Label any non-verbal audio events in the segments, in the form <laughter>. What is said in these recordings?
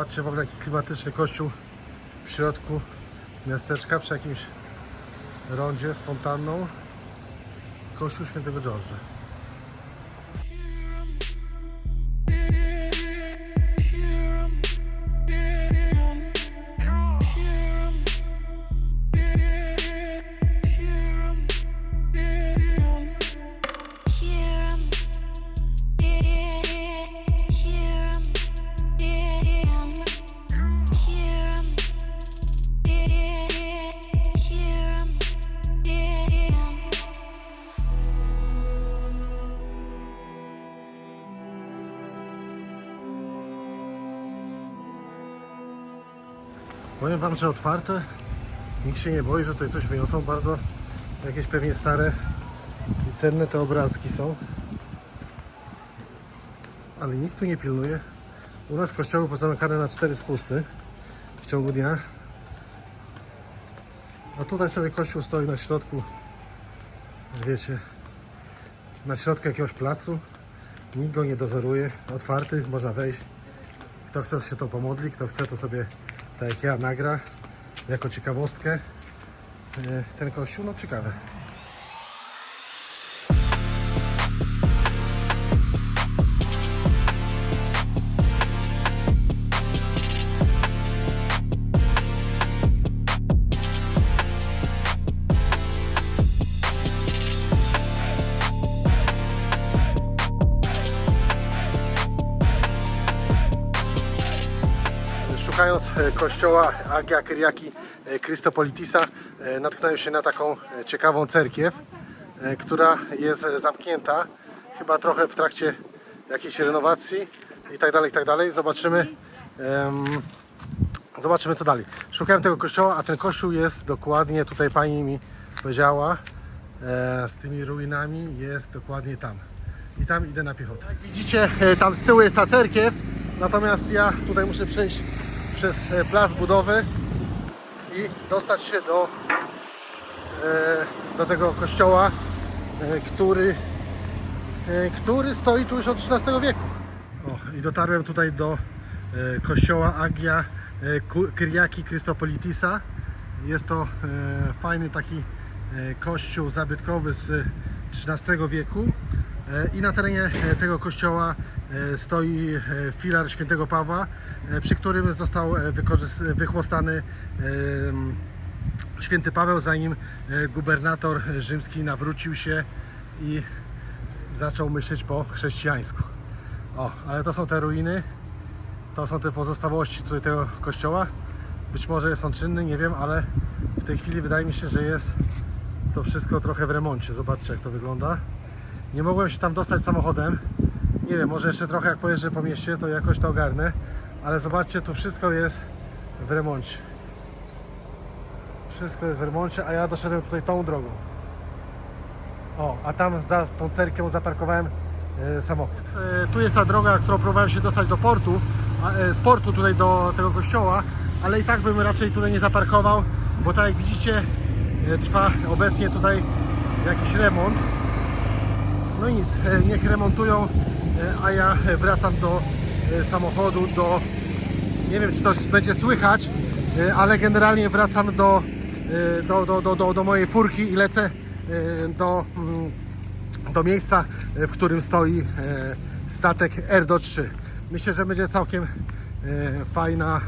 Zobaczcie w ogóle jaki klimatyczny kościół w środku miasteczka przy jakimś rondzie z fontanną. Kościół Świętego George'a. Powiem Wam, że otwarte. Nikt się nie boi, że tutaj coś wyniosą. Bardzo jakieś pewnie stare i cenne te obrazki są. Ale nikt tu nie pilnuje. U nas kościoły pozamykane na cztery spusty w ciągu dnia. A tutaj sobie kościół stoi na środku, wiecie, na środku jakiegoś placu. Nikt go nie dozoruje. Otwarty, można wejść. Kto chce się to pomodli, kto chce to sobie tak jak ja nagra jako ciekawostkę e, ten kościół, no ciekawe. Kościoła Agia Kyriaki e, Christopolitisa e, natknąłem się na taką e, ciekawą cerkiew, e, która jest e, zamknięta, chyba trochę w trakcie jakiejś renowacji i tak dalej, i tak dalej. Zobaczymy, em, zobaczymy co dalej. Szukałem tego kościoła, a ten kościół jest dokładnie, tutaj pani mi powiedziała, e, z tymi ruinami jest dokładnie tam. I tam idę na piechotę. Jak widzicie, e, tam z tyłu jest ta cerkiew, natomiast ja tutaj muszę przejść przez e, plac budowy i dostać się do, e, do tego kościoła, e, który, który stoi tu już od XIII wieku. O, I dotarłem tutaj do kościoła Agia Kyriaki Christopolitisa. Jest to fajny taki kościół zabytkowy z XIII wieku. E, I na terenie e, tego kościoła e, stoi filar świętego Pawła, przy którym został wychłostany święty Paweł, zanim gubernator rzymski nawrócił się i zaczął myśleć po chrześcijańsku. O, ale to są te ruiny, to są te pozostałości tutaj tego kościoła. Być może jest on czynny, nie wiem, ale w tej chwili wydaje mi się, że jest to wszystko trochę w remoncie. Zobaczcie jak to wygląda. Nie mogłem się tam dostać samochodem. Nie wiem, może jeszcze trochę jak pojeżdżę po mieście, to jakoś to ogarnę. Ale zobaczcie, tu wszystko jest w remoncie. Wszystko jest w remoncie, a ja doszedłem tutaj tą drogą. O, a tam za tą cerką zaparkowałem e, samochód. E, tu jest ta droga, którą próbowałem się dostać do portu, a, e, z portu tutaj do tego kościoła, ale i tak bym raczej tutaj nie zaparkował, bo tak jak widzicie, e, trwa obecnie tutaj jakiś remont. No nic, e, niech remontują, e, a ja wracam do e, samochodu, do nie wiem czy coś będzie słychać, ale generalnie wracam do, do, do, do, do, do mojej furki i lecę do, mm, do miejsca, w którym stoi statek Erdo 3. Myślę, że będzie całkiem fajna,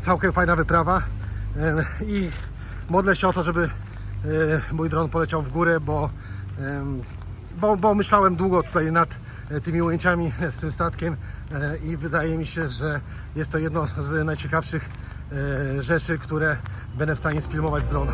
całkiem fajna wyprawa i modlę się o to, żeby mój dron poleciał w górę, bo bo, bo myślałem długo tutaj nad e, tymi ujęciami <laughs> z tym statkiem e, i wydaje mi się, że jest to jedno z najciekawszych e, rzeczy, które będę w stanie sfilmować z drona.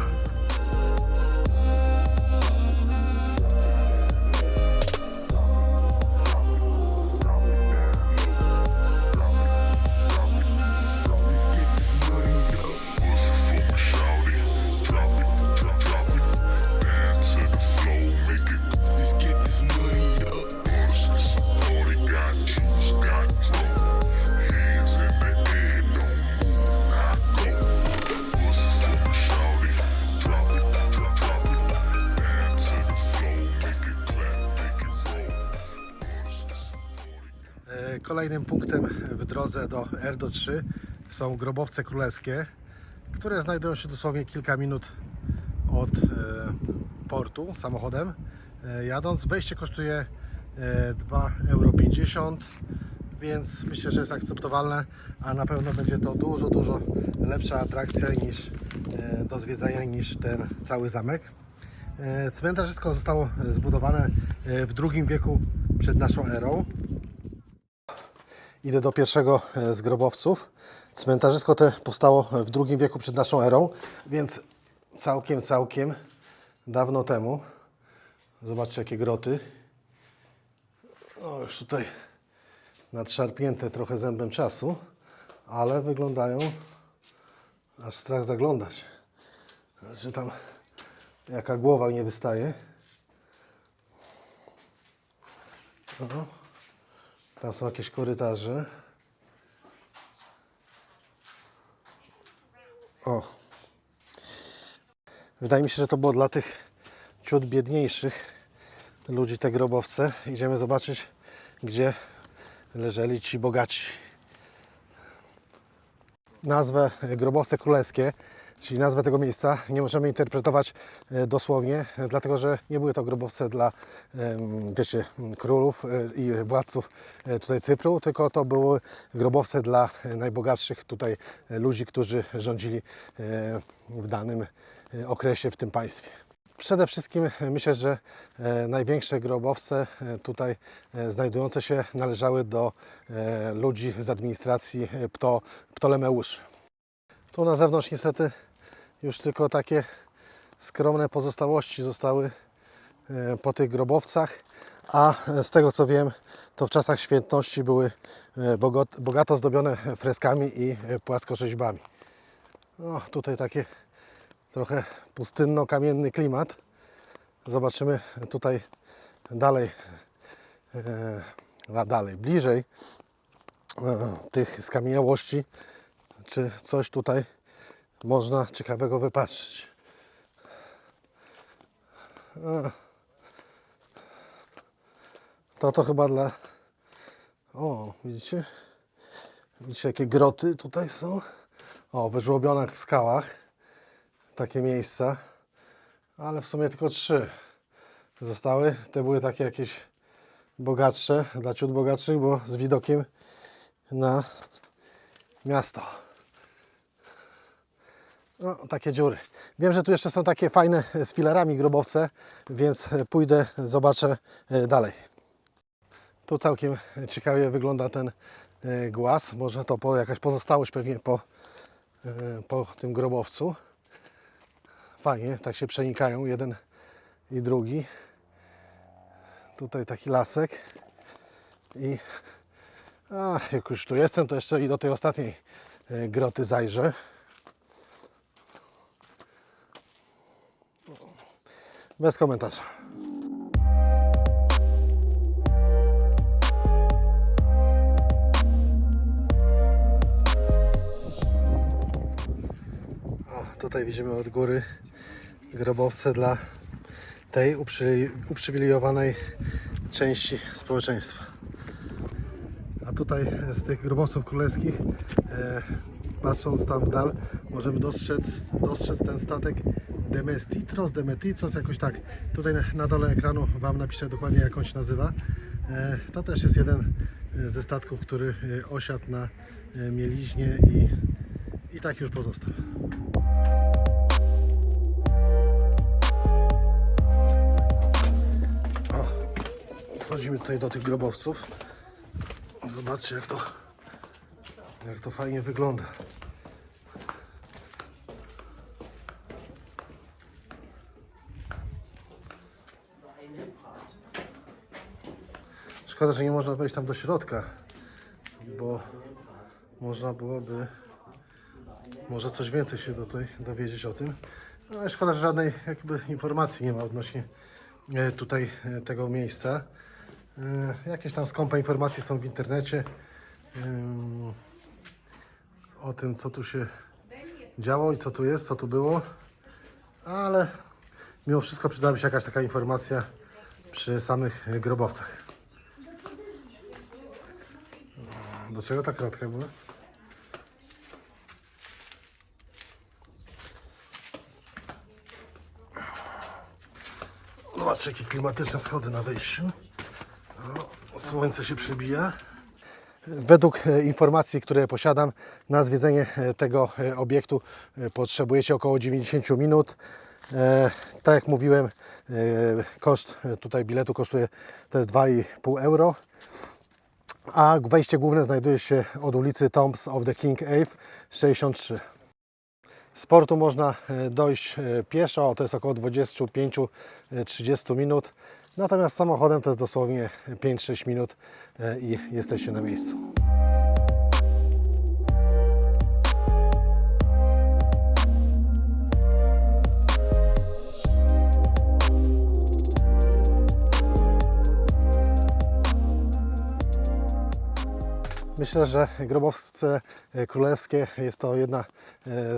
Kolejnym punktem w drodze do Erdo 3 są grobowce królewskie, które znajdują się dosłownie kilka minut od e, portu samochodem. E, jadąc, wejście kosztuje e, 2,50 euro, więc myślę, że jest akceptowalne, a na pewno będzie to dużo, dużo lepsza atrakcja niż e, do zwiedzania niż ten cały zamek. E, Cmentarzysko zostało zbudowane e, w II wieku przed naszą erą. Idę do pierwszego e, z grobowców. Cmentarzysko te powstało w II wieku przed naszą erą, więc całkiem, całkiem dawno temu. Zobaczcie jakie groty. O, już tutaj nadszarpnięte trochę zębem czasu, ale wyglądają aż strach zaglądać. Że tam jaka głowa nie wystaje. O, tam są jakieś korytarze. O. Wydaje mi się, że to było dla tych ciut biedniejszych ludzi te grobowce. Idziemy zobaczyć, gdzie leżeli ci bogaci. Nazwę grobowce królewskie, czyli nazwę tego miejsca, nie możemy interpretować e, dosłownie, e, dlatego że nie były to grobowce dla, wiecie, królów e, i władców tutaj Cypru, tylko to były grobowce dla najbogatszych tutaj ludzi, którzy rządzili w danym okresie w tym państwie. Przede wszystkim myślę, że największe grobowce tutaj znajdujące się należały do ludzi z administracji Pto, Ptolemeuszy. Tu na zewnątrz niestety już tylko takie skromne pozostałości zostały e, po tych grobowcach, a z tego co wiem, to w czasach świętności były e, bogato zdobione freskami i e, płaskorzeźbami. O, tutaj takie trochę pustynno-kamienny klimat. Zobaczymy tutaj dalej, e, a dalej, bliżej tych skamieniałości, czy coś tutaj można ciekawego wypatrzyć. To to chyba dla... O, widzicie? Widzicie jakie groty tutaj są? O, wyżłobione w skałach takie miejsca, ale w sumie tylko trzy zostały. Te były takie jakieś bogatsze, dla ciut bogatszych, bo z widokiem na miasto. No, takie dziury. Wiem, że tu jeszcze są takie fajne z filarami grobowce, więc pójdę, zobaczę e, dalej. Tu całkiem ciekawie wygląda ten e, głaz. Może to po, jakaś pozostałość pewnie po, e, po tym grobowcu. Fajnie, tak się przenikają jeden i drugi. Tutaj taki lasek. I a, jak już tu jestem, to jeszcze i do tej ostatniej e, groty zajrzę. Bez komentarza. O, tutaj widzimy od góry grobowce dla tej uprzy, uprzywilejowanej części społeczeństwa. A tutaj z tych grobowców królewskich, e, patrząc tam w dal, możemy dostrzec, dostrzec ten statek Demestitros, Demetitros, jakoś tak. Tutaj na, dole ekranu Wam napiszę dokładnie jak on się nazywa. E, to też jest jeden e, ze statków, który e, osiadł na mieliźnie i, i tak już pozostał. O, wchodzimy tutaj do tych grobowców. Zobaczcie jak to, jak to fajnie wygląda. Szkoda, że nie można wejść tam do środka, bo można byłoby może coś więcej się tutaj dowiedzieć o tym. No, szkoda, że żadnej jakby informacji nie ma odnośnie e, tutaj e, tego miejsca. E, Jakieś tam skąpe informacje są w internecie o tym, co tu się działo i co tu jest, co tu było, ale mimo wszystko przydałaby się jakaś taka informacja przy samych grobowcach. Do czego ta kratka była? Zobaczcie, jakie klimatyczne schody na wejściu. Słońce się przebija. Według e, informacji, które posiadam, na zwiedzenie e, tego e, obiektu potrzebujecie około 90 minut. Tak jak mówiłem, koszt tutaj biletu kosztuje to jest 2,5 euro. A wejście główne znajduje się od ulicy Tombs of the King Ave 63. Z portu można e, dojść e, pieszo, to jest około 25-30 minut. Natomiast samochodem to jest dosłownie 5-6 minut e, i jesteście na miejscu. Myślę, że Grobowce Królewskie jest to jedna e,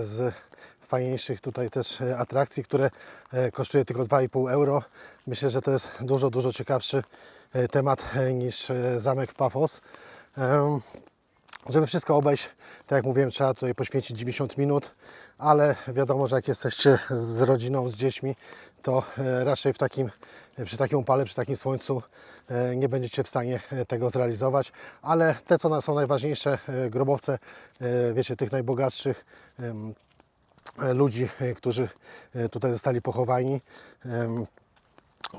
z fajniejszych tutaj też e, atrakcji, które e, kosztuje tylko 2,5 euro. Myślę, że to jest dużo, dużo ciekawszy e, temat e, niż e, zamek w Pafos. Żeby wszystko obejść, tak jak mówiłem, trzeba tutaj poświęcić 90 minut, ale wiadomo, że jak jesteście z rodziną, z dziećmi, to e, raczej w takim, przy takim upale, przy takim słońcu e, nie będziecie w stanie e, tego zrealizować, ale te, co są najważniejsze, grobowce, wiecie, tych najbogatszych, ludzi, którzy tutaj zostali pochowani,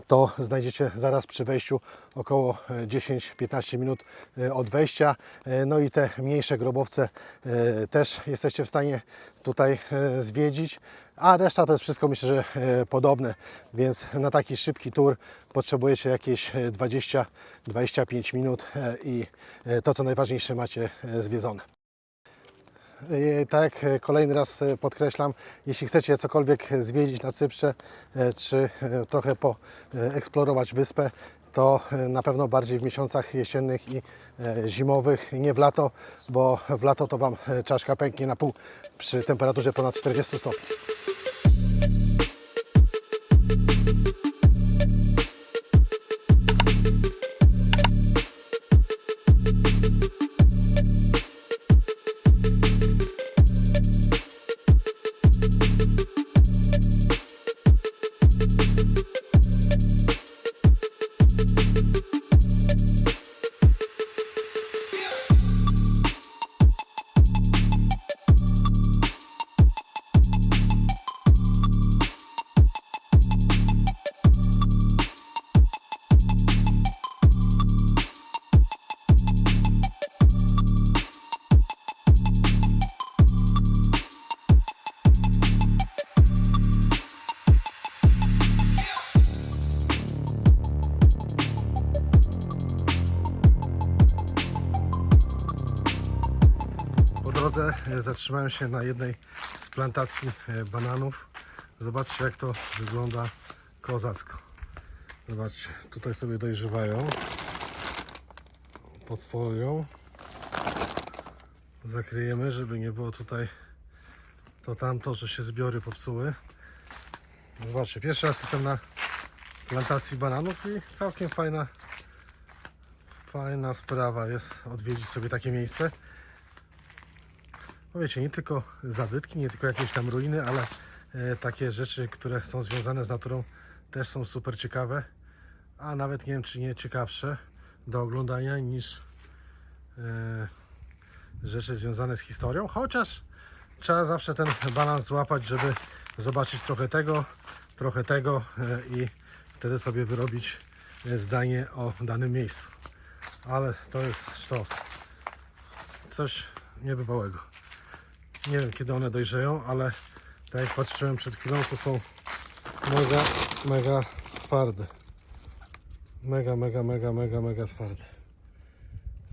to znajdziecie zaraz przy wejściu około e, 10-15 minut e, od wejścia. E, No i te mniejsze grobowce e, też jesteście w stanie tutaj e, zwiedzić. A reszta to jest wszystko myślę, że e, podobne, więc na taki szybki tour potrzebujecie jakieś e, 20-25 minut e, i e, to co najważniejsze macie e, zwiedzone. Tak, e, kolejny raz e, podkreślam, jeśli chcecie cokolwiek zwiedzić na Cyprze, e, czy trochę poeksplorować wyspę, to na pewno bardziej w miesiącach jesiennych i zimowych, nie w lato, bo w lato to Wam czaszka pęknie na pół przy temperaturze ponad 40 stopni. Drodze e, zatrzymałem się na jednej z plantacji e, bananów. Zobaczcie jak to wygląda kozacko. Zobaczcie, tutaj sobie dojrzewają pod folią. Zakryjemy, żeby nie było tutaj to tamto, że się zbiory popsuły. Zobaczcie, pierwszy raz jestem na plantacji bananów i całkiem fajna fajna sprawa jest odwiedzić sobie takie miejsce. No wiecie, nie tylko zabytki, nie tylko jakieś tam ruiny, ale e, takie rzeczy, które są związane z naturą też są super ciekawe, a nawet nie wiem, czy nie ciekawsze do oglądania niż e, rzeczy związane z historią, chociaż trzeba zawsze ten balans złapać, żeby zobaczyć trochę tego, trochę tego e, i wtedy sobie wyrobić zdanie o danym miejscu. Ale to jest sztos. Coś niebywałego. Nie wiem kiedy one dojrzeją, ale tak jak patrzyłem przed chwilą, to są mega, mega twarde. Mega, mega, mega, mega, mega twarde.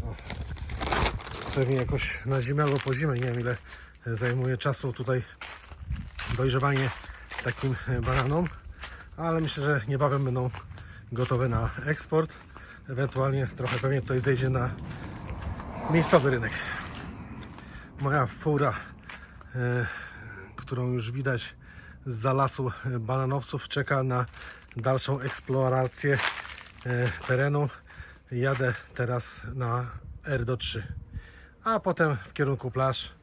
O. Pewnie jakoś na zimę albo po zimę, nie wiem ile zajmuje czasu tutaj dojrzewanie takim bananom, ale myślę, że niebawem będą gotowe na eksport. Ewentualnie trochę pewnie tutaj zejdzie na miejscowy rynek moja fura, którą już widać z lasu bananowców, czeka na dalszą eksplorację e, terenu. Jadę teraz na Erdo 3. a potem w kierunku plaż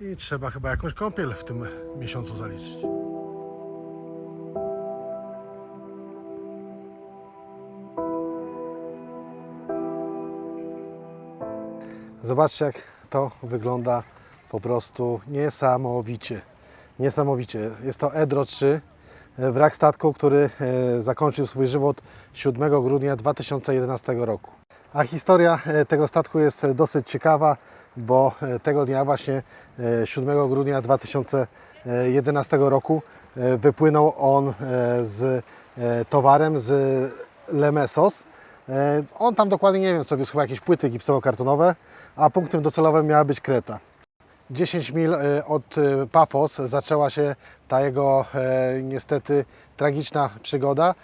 i trzeba chyba jakąś kąpiel w tym miesiącu zaliczyć. Zobaczcie, jak to wygląda po prostu niesamowicie. Niesamowicie. Jest to Edro 3, e, wrak statku, który e, zakończył swój żywot 7 grudnia 2011 roku. A historia e, tego statku jest dosyć ciekawa, bo tego dnia właśnie e, 7 grudnia 2011 roku wypłynął on z towarem z Lemesos. On tam dokładnie nie wiem co wiózł, chyba jakieś płyty gipsowo-kartonowe, a punktem docelowym miała być Kreta. 10 mil e, od e, Pafos zaczęła się ta jego e, niestety tragiczna przygoda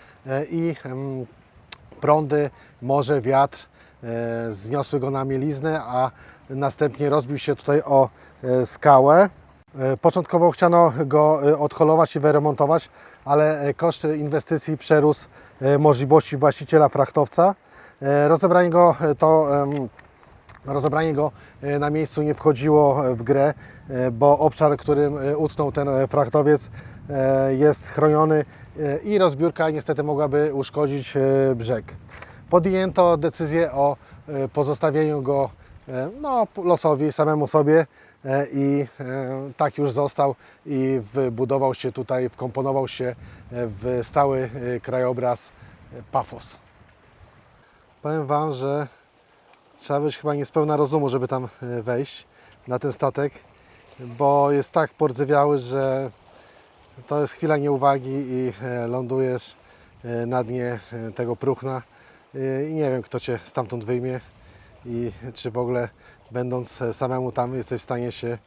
i em, prądy, morze, wiatr zniosły go na mieliznę, a następnie rozbił się tutaj o skałę. Początkowo chciano go odholować i wyremontować, ale koszt inwestycji przerósł możliwości właściciela frachtowca. Rozebranie go to Rozebranie go e, na miejscu nie wchodziło w grę, e, bo obszar, którym e, utknął ten e, frachtowiec e, jest chroniony e, i rozbiórka niestety mogłaby uszkodzić e, brzeg. Podjęto decyzję o e, pozostawieniu go e, no, losowi, samemu sobie e, i e, tak już został i wbudował się tutaj, wkomponował się e, w stały e, krajobraz e, Pafos. Powiem Wam, że Trzeba być chyba niespełna rozumu, żeby tam e, wejść na ten statek, bo jest tak pordzewiały, że to jest chwila nieuwagi i e, lądujesz e, na dnie tego próchna i nie wiem, kto Cię stamtąd wyjmie i czy w ogóle będąc samemu tam jesteś w stanie się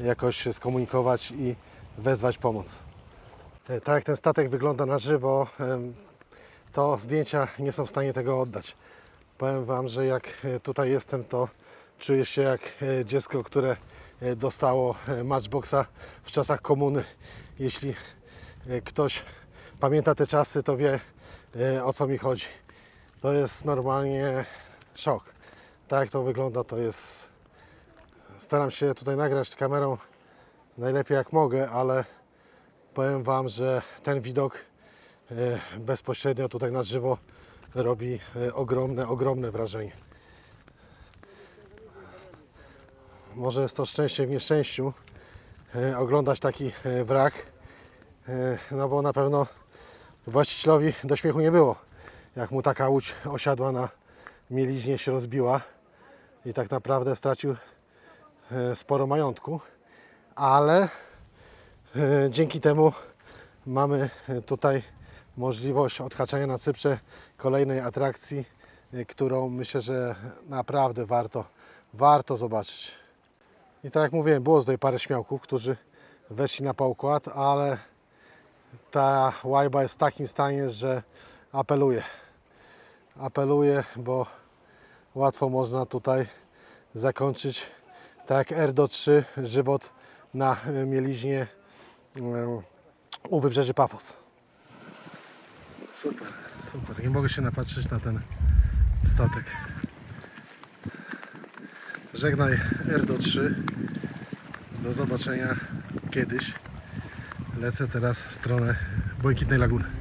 jakoś skomunikować i wezwać pomoc. Tak jak ten statek wygląda na żywo, to zdjęcia nie są w stanie tego oddać. Powiem Wam, że jak e, tutaj jestem, to czuję się jak e, dziecko, które e, dostało matchboxa w czasach komuny. Jeśli ktoś pamięta te czasy, to wie o co mi chodzi. To jest normalnie szok. Tak jak to wygląda, to jest. Staram się tutaj nagrać kamerą najlepiej jak mogę, ale powiem Wam, że ten widok bezpośrednio tutaj na żywo robi e, ogromne, ogromne wrażenie. Może jest to szczęście w nieszczęściu e, oglądać taki e, wrak, no bo na pewno właścicielowi do śmiechu nie było, jak mu taka łódź osiadła na mieliźnie, się rozbiła i tak naprawdę stracił sporo majątku, ale dzięki temu mamy tutaj możliwość odhaczenia na Cyprze kolejnej atrakcji, y, którą myślę, że naprawdę warto, warto zobaczyć. I tak jak mówiłem, było tutaj parę śmiałków, którzy weszli na pokład, ale ta łajba jest w takim stanie, że apeluję. Apeluję, bo łatwo można tutaj zakończyć tak jak Erdo 3 żywot na y, mieliźnie y, u wybrzeży Pafos. Super, super. Nie mogę się napatrzeć na ten statek. Żegnaj Erdo 3. Do zobaczenia kiedyś. Lecę teraz w stronę Błękitnej Laguny.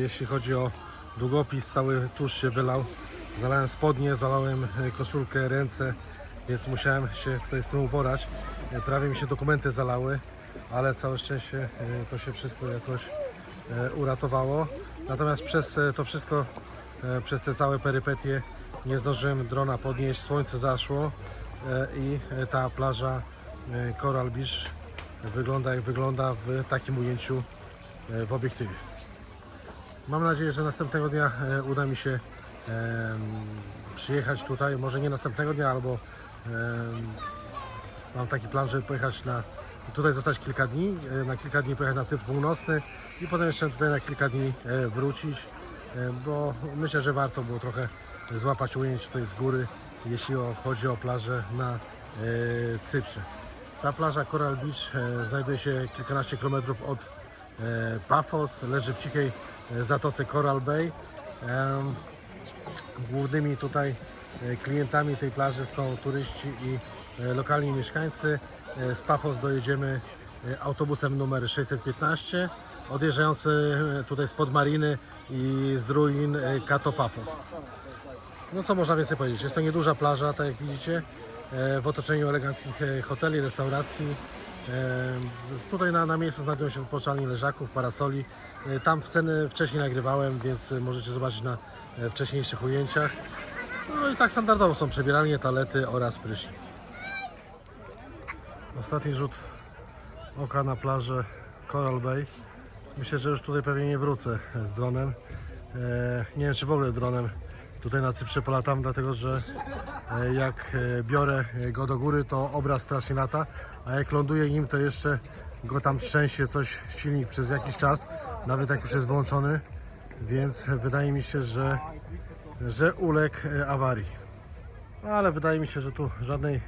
Jeśli chodzi o długopis. Cały tusz się wylał. Zalałem spodnie, zalałem e, koszulkę, ręce, więc musiałem się tutaj z tym uporać. E, Prawie mi się dokumenty zalały, ale całe szczęście e, to się wszystko jakoś e, uratowało. Natomiast przez e, to wszystko, e, przez te całe perypetie nie zdążyłem drona podnieść. Słońce zaszło e, i e, ta plaża e, Coral Beach wygląda jak wygląda w takim ujęciu e, w obiektywie. Mam nadzieję, że następnego dnia e, uda mi się przyjechać tutaj, może nie następnego dnia, albo mam taki plan, żeby pojechać na tutaj zostać kilka dni, e, na kilka dni pojechać na Cypr Północny i potem jeszcze tutaj na kilka dni e, wrócić, bo myślę, że warto było trochę złapać ujęć tutaj z góry, jeśli chodzi o plażę na Cyprze. Ta plaża Coral Beach znajduje się kilkanaście kilometrów od Pafos, leży w cichej zatoce Coral Bay. Głównymi tutaj e, klientami tej plaży są turyści i e, lokalni mieszkańcy. E, Z Pafos dojedziemy e, autobusem numer 615, odjeżdżający e, tutaj spod mariny i z ruin e, Kato Pafos. No co można więcej powiedzieć? Jest to nieduża plaża, tak jak widzicie, e, w otoczeniu eleganckich e, hoteli, restauracji. E, Tutaj na, na miejscu znajdują się wypoczalnie leżaków, parasoli. E, Tam w ceny wcześniej nagrywałem, więc możecie zobaczyć na e, wcześniejszych ujęciach. No i tak standardowo są przebieralnie, toalety oraz prysznic. Ostatni rzut oka na plażę Coral Bay. Myślę, że już tutaj pewnie nie wrócę z dronem. E, nie wiem, czy w ogóle dronem tutaj na Cyprze polatam, dlatego że jak biorę go do góry, to obraz strasznie lata, a jak ląduję nim, to jeszcze go tam trzęsie coś silnik przez jakiś czas, nawet jak już jest włączony, więc wydaje mi się, że, że uległ e, awarii. No, ale wydaje mi się, że tu żadnej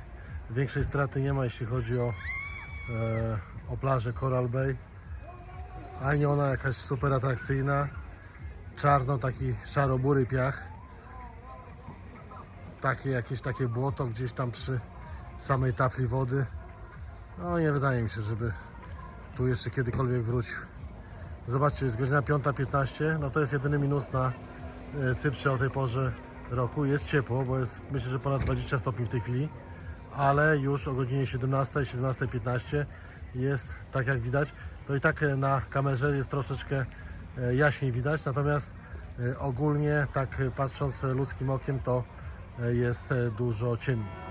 większej straty nie ma, jeśli chodzi o, e, o plażę Coral Bay. Ani ona jakaś super atrakcyjna. Czarno, taki szarobury piach. Takie jakieś takie błoto gdzieś tam przy samej tafli wody. No nie wydaje mi się, żeby tu jeszcze kiedykolwiek wrócił. Zobaczcie, jest godzina 5.15. No to jest jedyny minus na e, Cyprze o tej porze roku. Jest ciepło, bo jest myślę, że ponad 20 stopni w tej chwili. Ale już o godzinie 17, 17.15 jest tak jak widać. To i tak e, na kamerze jest troszeczkę e, jaśniej widać, natomiast ogólnie tak patrząc ludzkim okiem to jest dużo ciemniej.